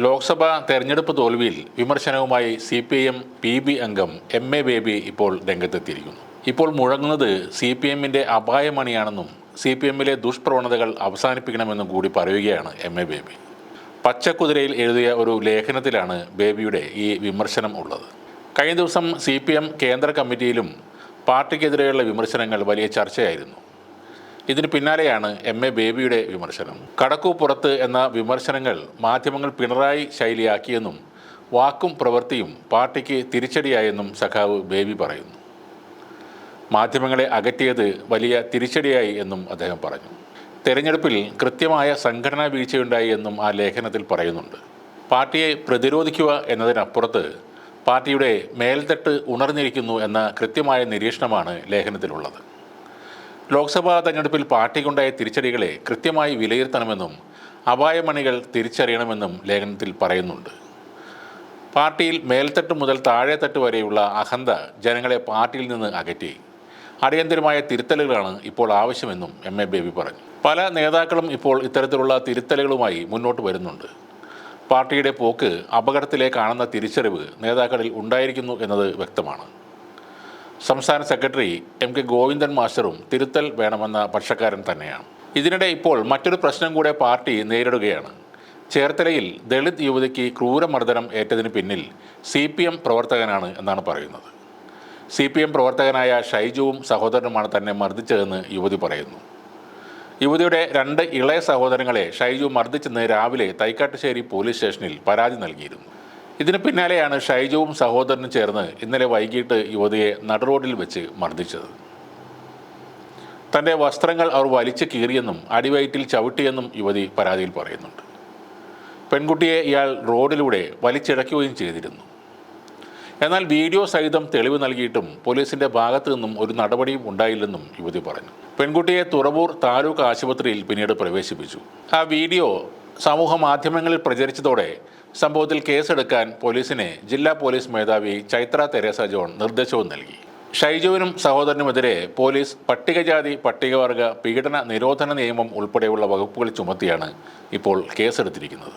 ലോക്സഭാ തെരഞ്ഞെടുപ്പ് തോൽവിയിൽ വിമർശനവുമായി C P M P B അംഗം എം എ ബേബി ഇപ്പോൾ രംഗത്തെത്തിയിരിക്കുന്നു. ഇപ്പോൾ മുഴങ്ങുന്നത് സി പി എമ്മിന്റെ അപായമണിയാണെന്നും സി പി എമ്മിലെ ദുഷ്പ്രവണതകൾ അവസാനിപ്പിക്കണമെന്നും കൂടി പറയുകയാണ് എം എ ബേബി. പച്ചക്കുതിരയിൽ എഴുതിയ ഒരു ലേഖനത്തിലാണ് ബേബിയുടെ ഈ വിമർശനം ഉള്ളത്. കഴിഞ്ഞ ദിവസം സി പി എം കേന്ദ്ര കമ്മിറ്റിയിലും പാർട്ടിക്കെതിരെയുള്ള വിമർശനങ്ങൾ വലിയ ചർച്ചയായിരുന്നു. ഇതിന് പിന്നാലെയാണ് എം എ ബേബിയുടെ വിമർശനം. കടക്കു പുറത്ത് എന്ന വിമർശനങ്ങൾ മാധ്യമങ്ങൾ പിണറായി ശൈലിയാക്കിയെന്നും വാക്കും പ്രവൃത്തിയും പാർട്ടിക്ക് തിരിച്ചടിയായെന്നും സഖാവ് ബേബി പറയുന്നു. മാധ്യമങ്ങളെ അകറ്റിയത് വലിയ തിരിച്ചടിയായി എന്നും അദ്ദേഹം പറഞ്ഞു. തെരഞ്ഞെടുപ്പിൽ കൃത്യമായ സംഘടനാ വീഴ്ചയുണ്ടായി എന്നും ആ ലേഖനത്തിൽ പറയുന്നുണ്ട്. പാർട്ടിയെ പ്രതിരോധിക്കുക എന്നതിനപ്പുറത്ത് പാർട്ടിയുടെ മേൽത്തട്ട് ഉണർന്നിരിക്കുന്നു എന്ന കൃത്യമായ നിരീക്ഷണമാണ് ലേഖനത്തിലുള്ളത്. ലോക്സഭാ തെരഞ്ഞെടുപ്പിൽ പാർട്ടിക്കുണ്ടായ തിരിച്ചടികളെ കൃത്യമായി വിലയിരുത്തണമെന്നും അപായമണികൾ തിരിച്ചറിയണമെന്നും ലേഖനത്തിൽ പറയുന്നുണ്ട്. പാർട്ടിയിൽ മേൽത്തട്ട് മുതൽ താഴെത്തട്ട് വരെയുള്ള അഹന്ത ജനങ്ങളെ പാർട്ടിയിൽ നിന്ന് അകറ്റി. അടിയന്തരമായ തിരുത്തലുകളാണ് ഇപ്പോൾ ആവശ്യമെന്നും എം എ ബേബി പറഞ്ഞു. പല നേതാക്കളും ഇപ്പോൾ ഇത്തരത്തിലുള്ള തിരുത്തലുകളുമായി മുന്നോട്ട് വരുന്നുണ്ട്. പാർട്ടിയുടെ പോക്ക് അപകടത്തിലേക്കാണെന്ന തിരിച്ചറിവ് നേതാക്കളിൽ ഉണ്ടായിരിക്കുന്നു എന്നത് വ്യക്തമാണ്. സംസ്ഥാന സെക്രട്ടറി എം കെ ഗോവിന്ദൻ മാസ്റ്ററും തിരുത്തൽ വേണമെന്ന പക്ഷക്കാരൻ തന്നെയാണ്. ഇതിനിടെ ഇപ്പോൾ മറ്റൊരു പ്രശ്നം കൂടെ പാർട്ടി നേരിടുകയാണ്. ചേർത്തലയിൽ ദളിത് യുവതിക്ക് ക്രൂരമർദ്ദനം ഏറ്റതിന് പിന്നിൽ സി പി എം പ്രവർത്തകനാണ് എന്നാണ് പറയുന്നത്. സി പി എം പ്രവർത്തകനായ ഷൈജുവും സഹോദരനുമാണ് തന്നെ മർദ്ദിച്ചതെന്ന് യുവതി പറയുന്നു. യുവതിയുടെ രണ്ട് ഇളയ സഹോദരങ്ങളെ ഷൈജു മർദ്ദിച്ചെന്ന് രാവിലെ തൈക്കാട്ടുശ്ശേരി പോലീസ് സ്റ്റേഷനിൽ പരാതി നൽകിയിരുന്നു. ഇതിന് പിന്നാലെയാണ് ഷൈജുവും സഹോദരനും ചേർന്ന് ഇന്നലെ വൈകിട്ട് യുവതിയെ നടുറോഡിൽ വെച്ച് മർദ്ദിച്ചത്. തന്റെ വസ്ത്രങ്ങൾ അവർ വലിച്ചു കീറിയെന്നും അടിവയറ്റിൽ ചവിട്ടിയെന്നും യുവതി പരാതിയിൽ പറയുന്നുണ്ട്. പെൺകുട്ടിയെ ഇയാൾ റോഡിലൂടെ വലിച്ചിഴക്കുകയും ചെയ്തിരുന്നു. എന്നാൽ വീഡിയോ സഹിതം തെളിവ് നൽകിയിട്ടും പോലീസിന്റെ ഭാഗത്തു നിന്നും ഒരു നടപടിയും ഉണ്ടായില്ലെന്നും യുവതി പറഞ്ഞു. പെൺകുട്ടിയെ തുറവൂർ താലൂക്ക് ആശുപത്രിയിൽ പിന്നീട് പ്രവേശിപ്പിച്ചു. ആ വീഡിയോ സമൂഹ മാധ്യമങ്ങളിൽ പ്രചരിച്ചതോടെ സംഭവത്തിൽ കേസെടുക്കാൻ പോലീസിനെ ജില്ലാ പോലീസ് മേധാവി ചൈത്ര തെരേസ ജോൺ നിർദ്ദേശവും നൽകി. ഷൈജുവിനും സഹോദരനുമെതിരെ പോലീസ് പട്ടികജാതി പട്ടികവർഗ പീഡന നിരോധന നിയമം ഉൾപ്പെടെയുള്ള വകുപ്പുകൾ ചുമത്തിയാണ് ഇപ്പോൾ കേസെടുത്തിരിക്കുന്നത്.